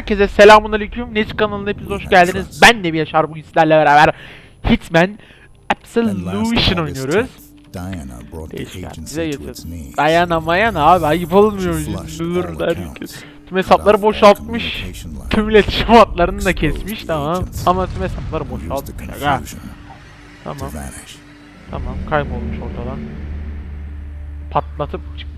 Herkese selamun aleyküm. Kanalına hepiniz hoş geldiniz. Ben de bir Yaşar bugün sizlerle beraber Hitman Absolution oynuyoruz. Diana Değişken knees. Dayanamayan abi ayıp olmuyor. Tüm hesapları boşaltmış. Tüm iletişim hatlarını da kesmiş tamam. Ama tüm hesapları boşaltmış. Tamam tamam kaybolmuş ortadan. Patlatıp çıkmış.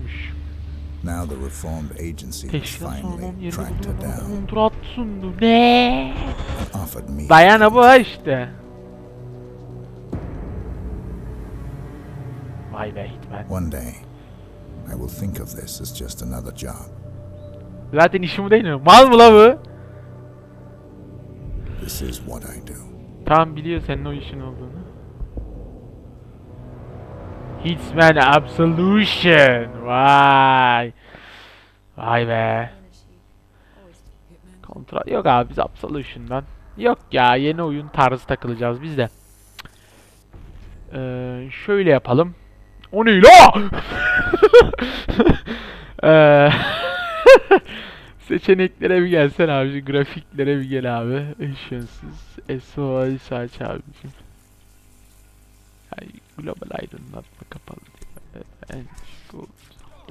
Now the reformed agency has Teşkilat finally yerini tracked her down buluyor. Kontrat sundu. Ne? and offered me Dayana bu ha işte. Vay be Hitman. One day, I will think of this as just another job. Zaten işimi değil mi? Mal mı la bu? This is what I do. Tamam biliyor senin o işin olduğunu. Hitman Absolution. Vay. Vay be. Kontrat yok abi biz Absolution'dan. Yok ya yeni oyun tarzı takılacağız biz de. Ee, şöyle yapalım. O ne? Ee, Seçeneklere bir gelsen abi. Grafiklere bir gel abi. Işınsız. SOS aç abicim. Ay, global aydınlatma kapalı. diyor. En şu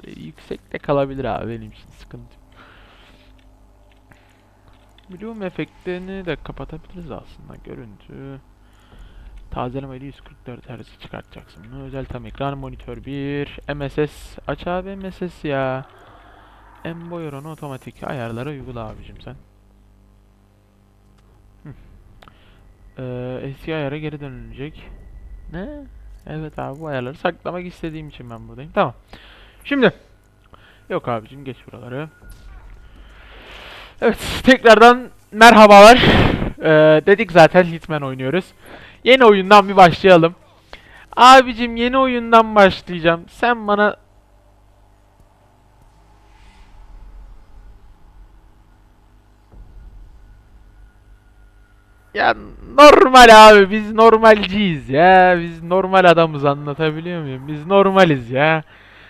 böyle yüksekte kalabilir abi benim için sıkıntı. Bloom efektlerini de kapatabiliriz aslında görüntü. Tazeleme 144 Hz çıkartacaksın. Özel tam ekran monitör 1. MSS aç abi MSS ya. Emboy oranı otomatik ayarlara uygula abicim sen. Ee, eski ayara geri dönülecek. Ne? Evet abi bu ayarları saklamak istediğim için ben buradayım. Tamam. Şimdi. Yok abicim geç buraları. Evet tekrardan merhabalar. Ee, dedik zaten Hitman oynuyoruz. Yeni oyundan bir başlayalım. Abicim yeni oyundan başlayacağım. Sen bana Ya normal abi biz normalciyiz ya. Biz normal adamız anlatabiliyor muyum? Biz normaliz ya.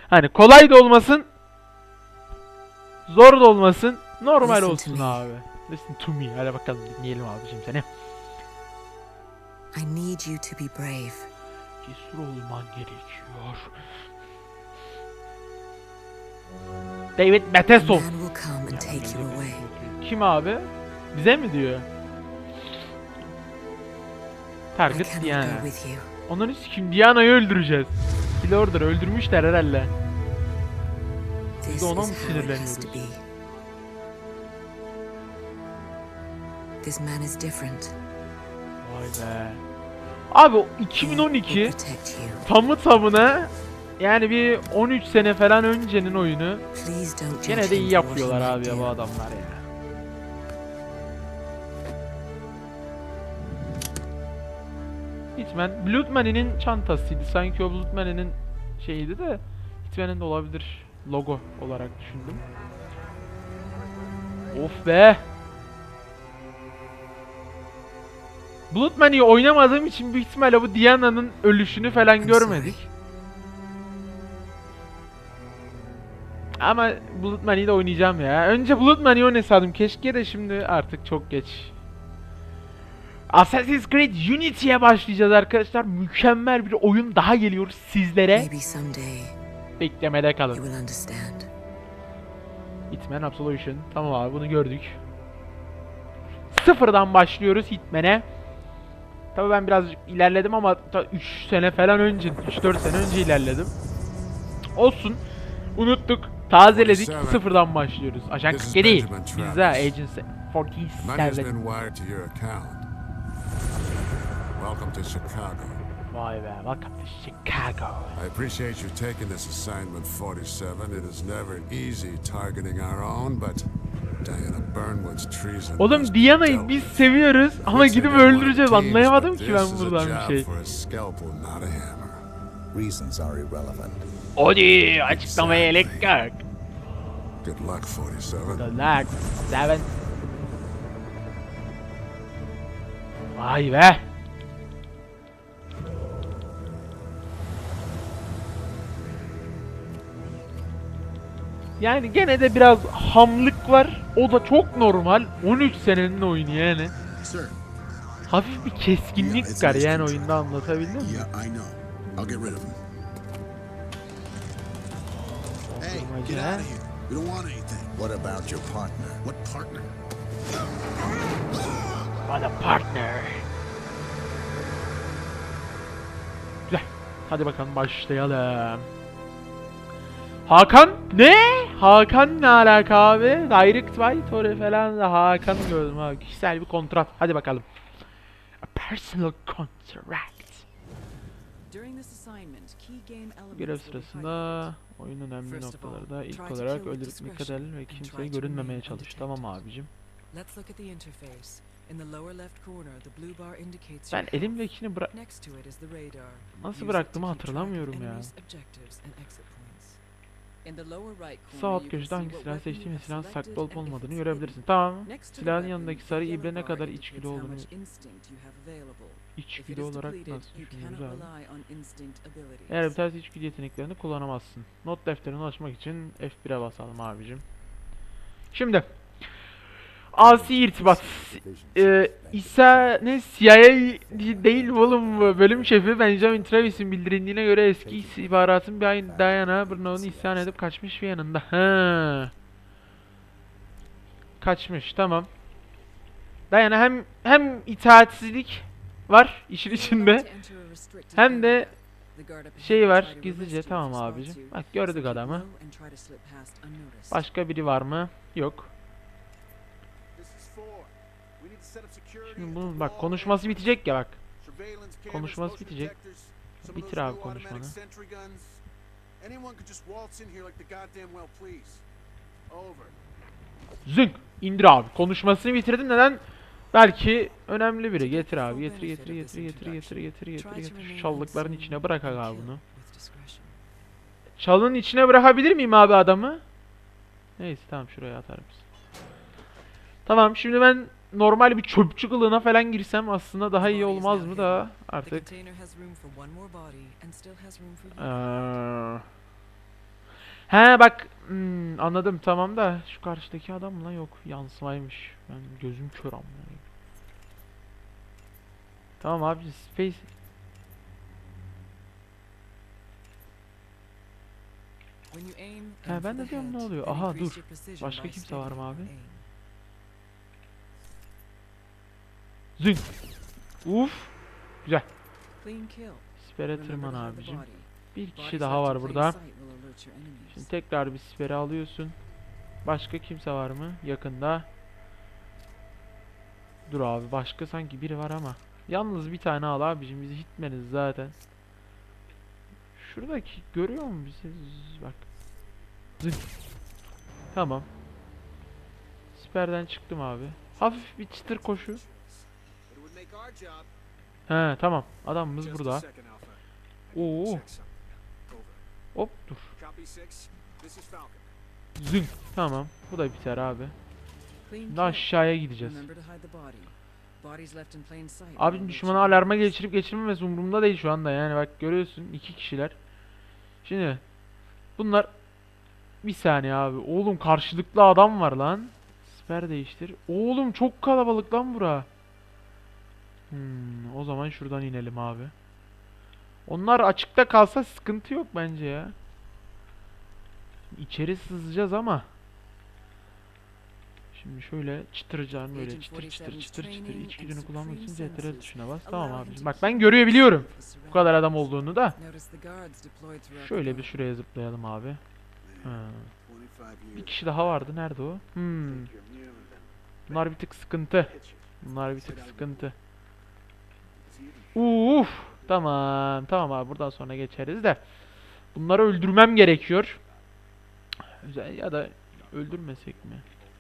Hani kolay da olmasın. Zor da olmasın. Normal Listen olsun abi. Listen to me. Hadi bakalım dinleyelim abicim seni. I need you to be brave. Cesur olman gerekiyor. David away. Kim abi? Bize mi diyor? Target Diana. go with you. Onları kim Diana'yı öldüreceğiz. Kill Order öldürmüşler herhalde. This de ona mı sinirleniyoruz? This man is different. Vay be. Abi o He will 2012 protect you. tamı tamına yani bir 13 sene falan öncenin oyunu. Gene de iyi yapıyorlar abi ya bu adamlar ya. Hitman, Blood Money'nin çantasıydı. Sanki o Blood Money'nin şeyiydi de Hitman'in de olabilir logo olarak düşündüm. Of be! Blood Money'i oynamadığım için büyük ihtimalle bu Diana'nın ölüşünü falan görmedik. Ama Blood Money'i de oynayacağım ya. Önce Blood Money'i oynasaydım keşke de şimdi artık çok geç. Assassin's Creed Unity'ye başlayacağız arkadaşlar. Mükemmel bir oyun daha geliyor sizlere. Beklemede kalın. Hitman Absolution. Tamam abi bunu gördük. Sıfırdan başlıyoruz Hitman'e. Tabii ben birazcık ilerledim ama 3 sene falan önce, 3-4 sene önce ilerledim. Olsun. Unuttuk. Tazeledik. 47. Sıfırdan başlıyoruz. Ajan This is 47. Benjamin Pizza. Agency Money has 47. Welcome to Chicago. Vay be. Welcome to Chicago. I appreciate you taking this assignment 47. It is never easy targeting our own, but Diana Burnwood's treason. Oğlum Diana'yı biz seviyoruz ama gidip öldüreceğiz. Anlayamadım ki ben buradan bir şey. for a scalpel, not a hammer. Reasons are irrelevant. Hadi açıklamaya gerek yok. Good luck, 47. Good luck. Seven. Vay be. Yani gene de biraz hamlık var. O da çok normal. 13 senenin oyunu yani. Hafif bir keskinlik var yani oyunda anlatabildim mi? Hey, my get out of here. We don't want anything. What about your partner? What partner? Bana partner. Güzel. Hadi bakalım başlayalım. Hakan ne? Hakan ne alaka abi? Direct White oraya falan da Hakan gördüm abi. Kişisel bir kontrat. Hadi bakalım. A personal contract. Görev sırasında oyunun önemli noktaları da ilk olarak öldürüp edelim ve kimseyi görünmemeye çalış. Tamam abicim. Let's look at the interface. In the lower left corner, the blue bar indicates Ben elimdekini bırak... Next to it is the radar. Nasıl bıraktığımı hatırlamıyorum ya. enemies, objectives, and exit points. In the lower right corner, Sağ alt you can köşede see hangi silah seçtiğin ve silahın saklı olup olmadığını görebilirsin. Tamam. Silahın yanındaki the sarı ibre ne kadar içgüdü olduğunu içgüdü olarak nasıl cannot abi? Eğer biterse içgüdü yeteneklerini kullanamazsın. Not defterini açmak için F1'e basalım abicim. Şimdi Asi irtibat. Ee, İsa ne CIA değil oğlum bölüm şefi Benjamin Travis'in bildirildiğine göre eski istihbaratın bir ay Diana Bruno'nu isyan edip kaçmış ve yanında. Ha. Kaçmış tamam. Diana hem hem itaatsizlik var işin içinde. Hem de şey var, gizlice, tamam abicim. Bak, gördük adamı. Başka biri var mı? Yok. Şimdi bunun bak konuşması bitecek ya bak. Konuşması bitecek. Bitir abi konuşmanı. Zınk indir abi. Konuşmasını bitirdim neden? Belki önemli biri. Getir abi. Getir getir getir getir getir getir getir getir. Şu çallıkların içine bırak abi bunu. Çalının içine bırakabilir miyim abi adamı? Neyse tamam şuraya atarım. Tamam şimdi ben normal bir çöpçü kılığına falan girsem aslında daha iyi olmaz mı da artık. Eee, He bak hmm, anladım tamam da şu karşıdaki adam lan yok yansımaymış. Ben gözüm kör amına. Tamam abi space He ben de diyorum ne oluyor? Aha dur. Başka kimse var mı abi? Zing. Uf. Güzel. Sipere tırman abicim. Bir kişi daha var burada. Şimdi tekrar bir siperi alıyorsun. Başka kimse var mı yakında? Dur abi başka sanki biri var ama. Yalnız bir tane al abicim bizi hitmeniz zaten. Şuradaki görüyor musun bizi? Bak. Zın. Tamam. Siperden çıktım abi. Hafif bir çıtır koşu. He tamam. Adamımız burada. Oo. Hop dur. Zın. Tamam. Bu da biter abi. Şimdi aşağıya gideceğiz. Abi düşmanı alarma geçirip geçirmemesi umurumda değil şu anda yani bak görüyorsun iki kişiler. Şimdi bunlar bir saniye abi. Oğlum karşılıklı adam var lan. Siper değiştir. Oğlum çok kalabalık lan bura. Hmm, o zaman şuradan inelim abi. Onlar açıkta kalsa sıkıntı yok bence ya. İçeri sızacağız ama. Şimdi şöyle çıtıracağım böyle çıtır çıtır çıtır çıtır içgüdünü kullanmak için CTRL tuşuna bas. Tamam abi. Bak ben görebiliyorum bu kadar adam olduğunu da. Şöyle bir şuraya zıplayalım abi. Ha. 25 Bir kişi daha vardı. Nerede o? Hmm. Bunlar bir tık sıkıntı. Bunlar bir tık sıkıntı. Uf. Tamam. Tamam abi buradan sonra geçeriz de. Bunları öldürmem gerekiyor. Ya da öldürmesek mi?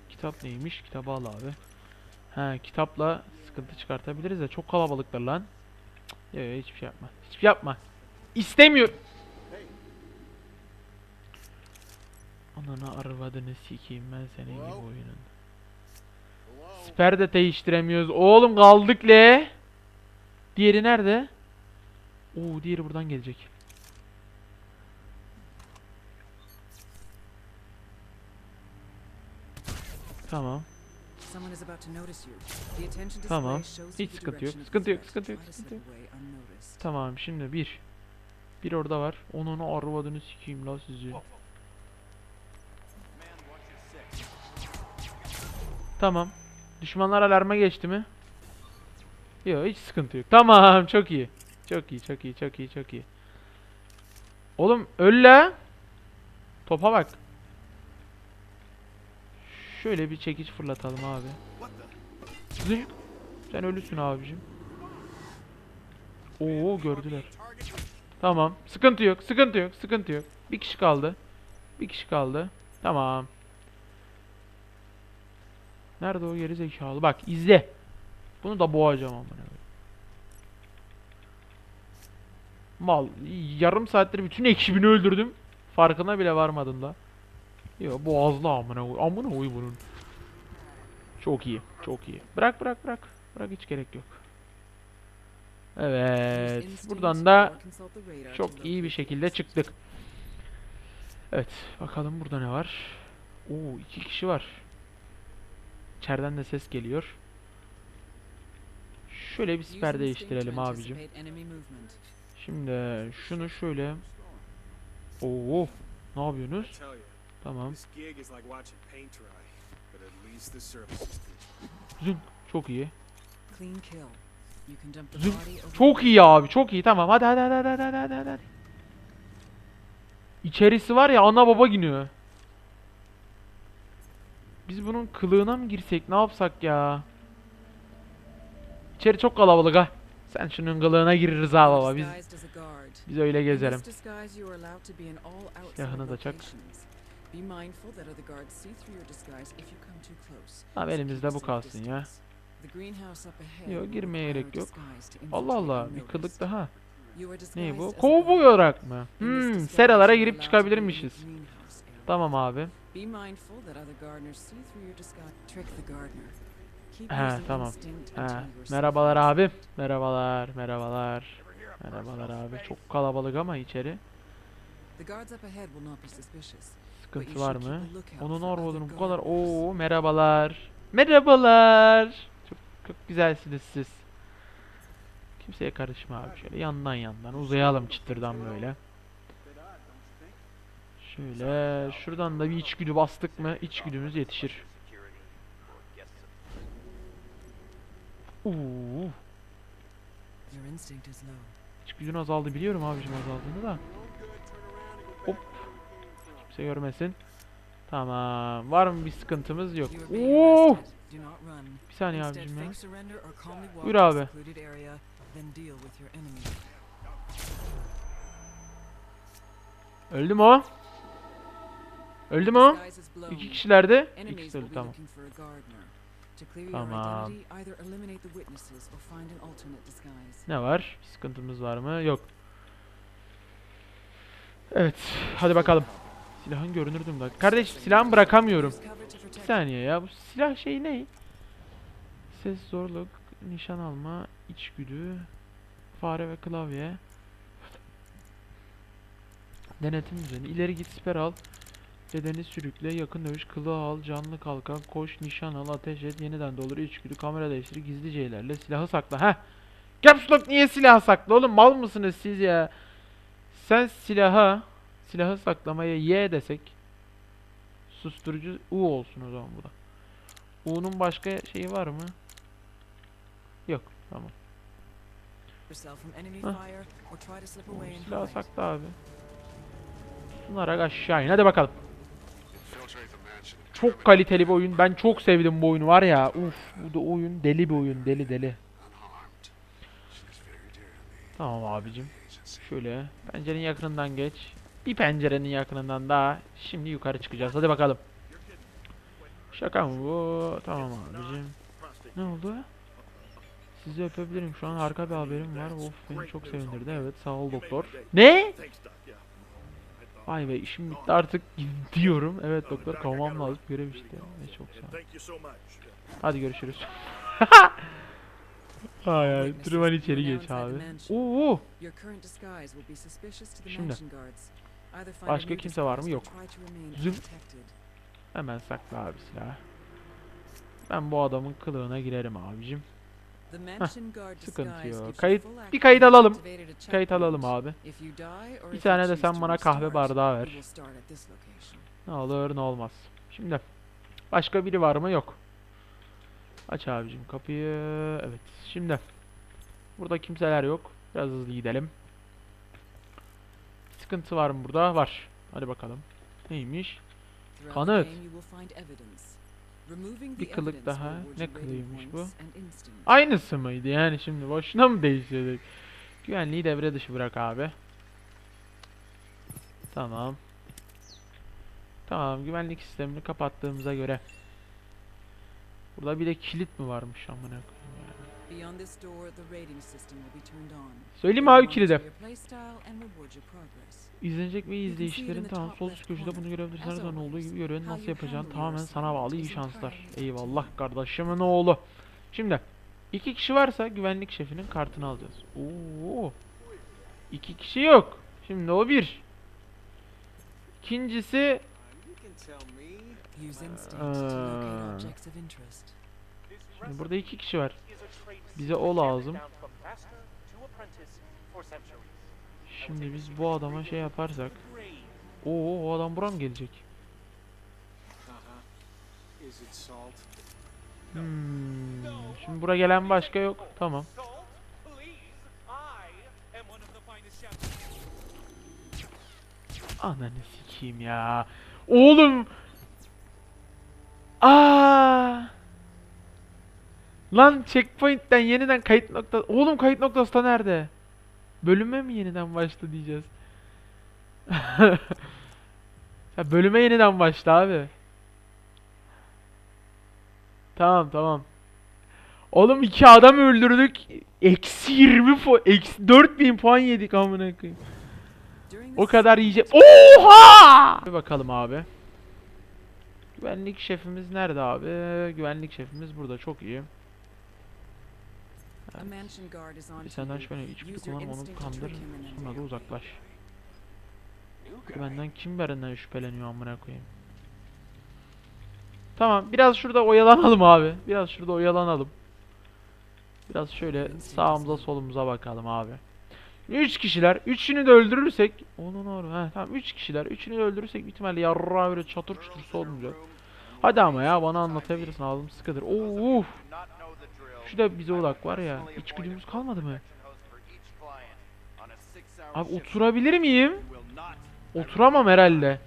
Kitap neymiş? Kitabı al abi. Ha kitapla sıkıntı çıkartabiliriz de çok kalabalıklar lan. Yok yok hiçbir şey yapma. Hiçbir şey yapma. İstemiyor. Ananı arvadını sikeyim ben senin gibi oyunun. Siper de değiştiremiyoruz. Oğlum kaldık le. Diğeri nerede? Oo diğeri buradan gelecek. Tamam. Tamam. Hiç sıkıntı yok, sıkıntı yok, sıkıntı yok, sıkıntı unnoticed. Tamam şimdi bir. Bir orada var. Onun arvadını sikeyim la sizi. Tamam. Düşmanlar alarma geçti mi? Yok hiç sıkıntı yok. Tamam çok iyi. Çok iyi çok iyi çok iyi çok iyi. Oğlum öl la. Topa bak. Şöyle bir çekiç fırlatalım abi. Zınk. Sen ölüsün abicim. Oo gördüler. Tamam. Sıkıntı yok. Sıkıntı yok. Sıkıntı yok. Bir kişi kaldı. Bir kişi kaldı. Tamam. Nerede o geri zekalı? Bak izle. Bunu da boğacağım amına. Mal. Yarım saattir bütün ekibini öldürdüm. Farkına bile varmadın da. Yo boğazlı amına koy. Amına koy bunun. Çok iyi. Çok iyi. Bırak bırak bırak. Bırak hiç gerek yok. Evet. Buradan da çok iyi bir şekilde çıktık. Evet. Bakalım burada ne var? Oo iki kişi var. İçeriden de ses geliyor. Şöyle bir siper değiştirelim abicim. Şimdi şunu şöyle. Oo. Ne yapıyorsunuz? Tamam. Zın. Çok iyi. Over Çok iyi abi. Çok iyi. Tamam. Hadi hadi hadi hadi hadi hadi hadi. hadi. İçerisi var ya ana baba günü. Biz bunun kılığına mı girsek? Ne yapsak ya? İçeri çok kalabalık ha. Sen şunun kılığına gir Rıza baba. Biz biz öyle gezelim. Silahını da çak. so elimizde bu kalsın ya. Yok, girmeye gerek yok. Allah Allah. Bir kılık daha. Ne bu? Kovboy olarak mı? Hmm, seralara girip çıkabilirmişiz. Tamam abi. Be mindful that other gardeners see through your disguise. Trick the gardener. He, tamam. He, merhabalar abi. Merhabalar, merhabalar. Merhabalar abi. Çok kalabalık ama içeri. Sıkıntı var mı? Onun orvadının bu kadar. Oo merhabalar. Merhabalar. Çok çok güzelsiniz siz. Kimseye karışma abi şöyle yandan yandan uzayalım çıtırdan böyle. Şöyle şuradan da bir içgüdü bastık mı içgüdümüz yetişir. Uuu Your instinct is low. içgüdün azaldı biliyorum abicim azaldığını da. Hop. Kimse görmesin. Tamam. Var mı bir sıkıntımız yok. Oo! Bir saniye abicim ya. Buyur abi. Öldü mü o? Öldü mü o? İki kişilerde. İkisi öldü tamam. Tamam. Ne var? Bir sıkıntımız var mı? Yok. Evet. Hadi bakalım. Silahın görünürdüm da. Kardeş silahımı bırakamıyorum. Bir saniye ya. Bu silah şey ne? Ses zorluk, nişan alma, içgüdü, fare ve klavye. Denetim düzeni. İleri git siper al. Bedeni sürükle, yakın dövüş, kılığı al, canlı kalkan, koş, nişan al, ateş et, yeniden doldur, içgüdü, kamera değiştir, gizlice ilerle, silahı sakla. Heh. Caps Lock niye silah sakla oğlum? Mal mısınız siz ya? Sen silaha, silahı saklamaya Y desek. Susturucu U olsun o zaman bu da. U'nun başka şeyi var mı? Yok. Tamam. and silahı sakla abi. Sunarak aşağı in. Hadi bakalım. Infiltrate the mansion. and Çok kaliteli bir oyun. Ben çok sevdim bu oyunu var ya. Uf bu da oyun deli bir oyun. Deli deli. Tamam abicim. Şöyle pencerenin yakınından geç. Bir pencerenin yakınından daha. Şimdi yukarı çıkacağız. Hadi bakalım. Şaka mı bu? Tamam abicim. Ne oldu? Sizi öpebilirim. Şu an harika bir haberim var. Of beni çok sevindirdi. Evet sağ ol doktor. Ne? Vay be işim bitti artık gidiyorum. Evet doktor kovmam lazım. Görev işte. Ne çok sağ ol. Hadi görüşürüz. Ay ay. Tırman içeri geç abi. Oo. Şimdi. Başka kimse var mı? Yok. Zım. Hemen sakla abi silahı. Ben bu adamın kılığına girerim abicim. Sıkıntı yok. Kayıt bir kayıt alalım. Kayıt alalım abi. Bir tane de sen bana kahve bardağı ver. Ne olur ne olmaz. Şimdi başka biri var mı? Yok. Aç abicim kapıyı. Evet. Şimdi burada kimseler yok. Biraz hızlı gidelim. Sıkıntı var mı burada? Var. Hadi bakalım. Neymiş? Kanıt. Bir kılık daha. Ne kılığıymış bu? Aynısı mıydı yani şimdi boşuna mı değiştirdik? Güvenliği devre dışı bırak abi. Tamam. Tamam güvenlik sistemini kapattığımıza göre. Burada bir de kilit mi varmış amına koyayım Söyleyeyim abi kilide. İzlenecek ve izleyişlerin tamam sol üst köşede bunu corner. görebilirsin. Her zaman olduğu gibi görevini nasıl you yapacağın handle tamamen sana bağlı iyi şanslar. Eyvallah kardeşimin oğlu. Şimdi iki kişi varsa güvenlik şefinin kartını alacağız. Oo. İki kişi yok. Şimdi o bir. İkincisi interest. Şimdi burada iki kişi var. Bize o lazım. Şimdi biz bu adama şey yaparsak. Oo o adam buraya mı gelecek? Hmm. Şimdi buraya gelen başka yok. Tamam. Ananı sikeyim ya. Oğlum. Lan checkpoint'ten yeniden kayıt nokta. Oğlum kayıt noktası da nerede? Bölüme mi yeniden başla diyeceğiz. ya bölüme yeniden başla abi. Tamam tamam. Oğlum iki adam öldürdük. Eksi 20 puan. Eksi 4000 puan yedik amına koyayım. O kadar yiyecek. Oha! Bir bakalım abi. Güvenlik şefimiz nerede abi? Güvenlik şefimiz burada. Çok iyi. a Mansion Guard is on Bir senden Use your kullanıp onu kandır. Sonra da uzaklaş. Benden kim benden şüpheleniyor amına koyayım. Tamam biraz şurada oyalanalım abi. Biraz şurada oyalanalım. Biraz şöyle sağımıza solumuza bakalım abi. 3 kişiler. Üçünü de öldürürsek onun or. Ha tamam 3 kişiler. Üçünü de öldürürsek ihtimalle yarrağı böyle çatır çutur solmayacak. Hadi ama ya bana anlatabilirsin ağzım sıkıdır. Oo, uf. Şu da bize odak var ya. İçgüdümüz kalmadı mı? Abi oturabilir miyim? Oturamam herhalde.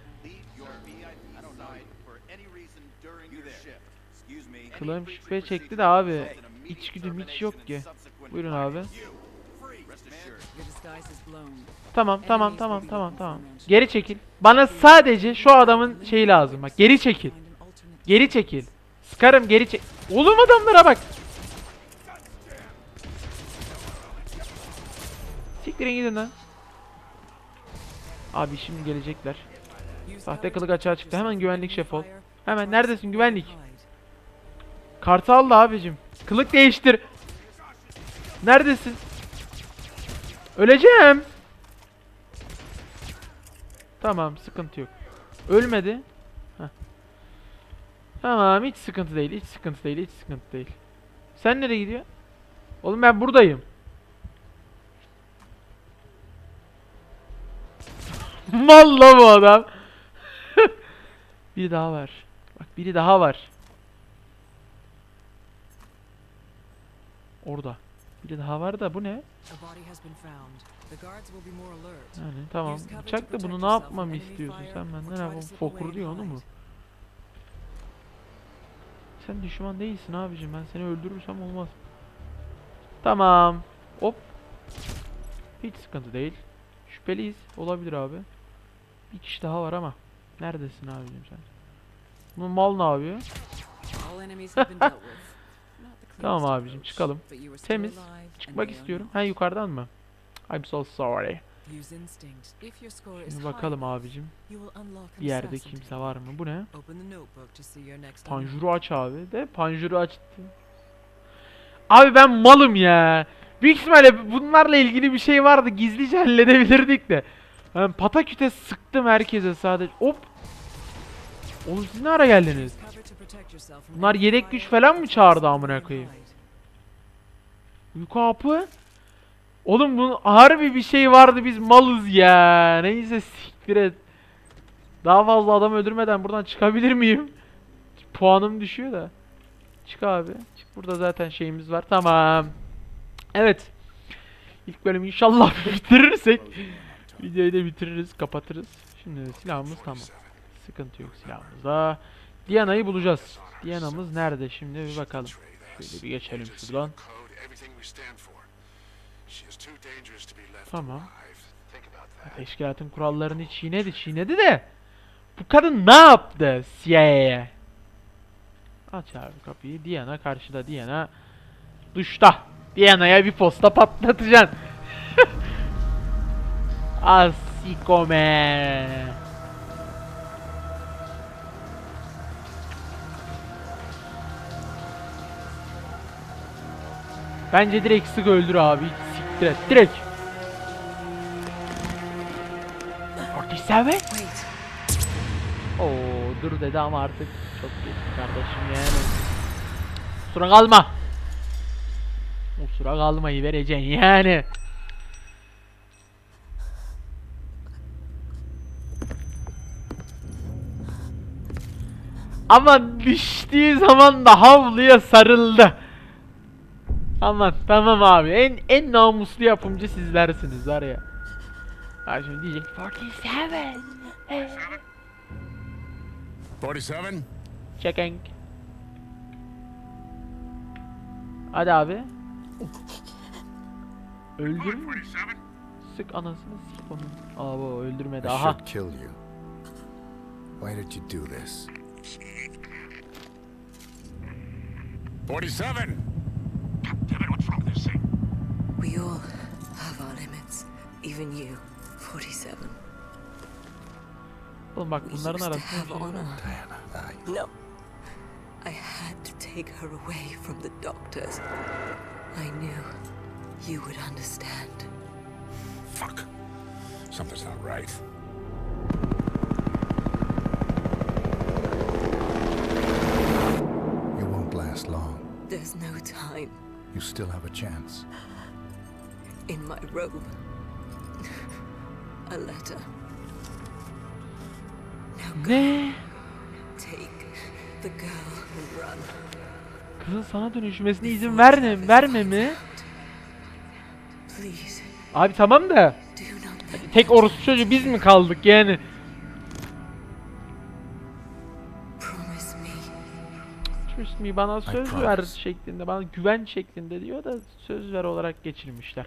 Kılığım şüphe çekti de abi. İçgüdüm hiç yok ki. Buyurun abi. Tamam tamam tamam tamam tamam. Geri çekil. Bana sadece şu adamın şeyi lazım bak. Geri çekil. Geri çekil. Sıkarım geri çek. Oğlum adamlara bak. Siktirin gidin lan. Abi şimdi gelecekler. Sahte kılık açığa çıktı. Hemen güvenlik şef ol. Hemen neredesin güvenlik? Kartı al abicim. Kılık değiştir. Neredesin? Öleceğim. Tamam sıkıntı yok. Ölmedi. Heh. Tamam hiç sıkıntı değil. Hiç sıkıntı değil. Hiç sıkıntı değil. Sen nereye gidiyor? Oğlum ben buradayım. Mal la bu adam. biri daha var. Bak biri daha var. Orada. Biri daha var da bu ne? Yani tamam. Bıçak da bunu ne yapmamı istiyorsun sen benden ha fokur diyor onu mu? Sen düşman değilsin abicim ben seni öldürürsem olmaz. Tamam. Hop. Hiç sıkıntı değil. Şüpheliyiz. Olabilir abi. Bir kişi daha var ama. Neredesin abicim sen? Bu mal ne yapıyor? Tamam abicim çıkalım. Temiz. Çıkmak istiyorum. Ha yukarıdan mı? I'm so sorry. Şimdi bakalım abicim. Bir yerde kimse var mı? Bu ne? Panjuru aç abi. De panjuru açtı. Abi ben malım ya. Büyük ihtimalle bunlarla ilgili bir şey vardı. Gizlice halledebilirdik de. Ben pataküte sıktım herkese sadece. Hop. Oğlum siz ne ara geldiniz? Bunlar yedek güç falan mı çağırdı amına koyayım? Uyku hapı? Oğlum bunun harbi bir şey vardı biz malız ya. Neyse siktir et. Daha fazla adam öldürmeden buradan çıkabilir miyim? Puanım düşüyor da. Çık abi. Çık burada zaten şeyimiz var. Tamam. Evet. İlk bölümü inşallah bitirirsek videoyu da bitiririz, kapatırız. Şimdi silahımız tamam. Sıkıntı yok silahımızda. Diana'yı bulacağız. Diana'mız nerede şimdi bir bakalım. Şöyle bir geçelim şuradan. Tamam. Teşkilatın kurallarını çiğnedi, çiğnedi de. Bu kadın ne yaptı CIA'ye? Aç abi kapıyı. Diana karşıda. Diana duşta. Diana'ya bir posta patlatacaksın. Asikome. Bence direkt sık öldür abi. Siktir et. Direkt. 47? Wait. Oo dur dedi ama artık çok geç kardeşim yani. Kusura kalma. Kusura kalmayı vereceksin yani. Ama düştüğü zaman da havluya sarıldı. Aman tamam abi. En en namuslu yapımcı sizlersiniz var ya. Ha şimdi diyecek 47. 47? Checking. Hadi abi. Öldürme. Sık anasını sik onun. Aa bu öldürmedi. Aha. Why did you do this? 47! Captain, what's wrong with this thing? We all have our limits. Even you, 47. Oğlum bak We bunların arasında have honor. Diana, I... No. I had to take her away from the doctors. I knew you would understand. Fuck. Something's not right. No time You still have a chance. in my robe. A letter. Now go Ne? take the girl and run. Kızın sana dönüşmesine izin verme, verme mi? Please, Abi tamam da tek orospu çocuğu biz mi kaldık yani? Me bana söz ver şeklinde, bana güven şeklinde diyor da söz ver olarak geçirmişler.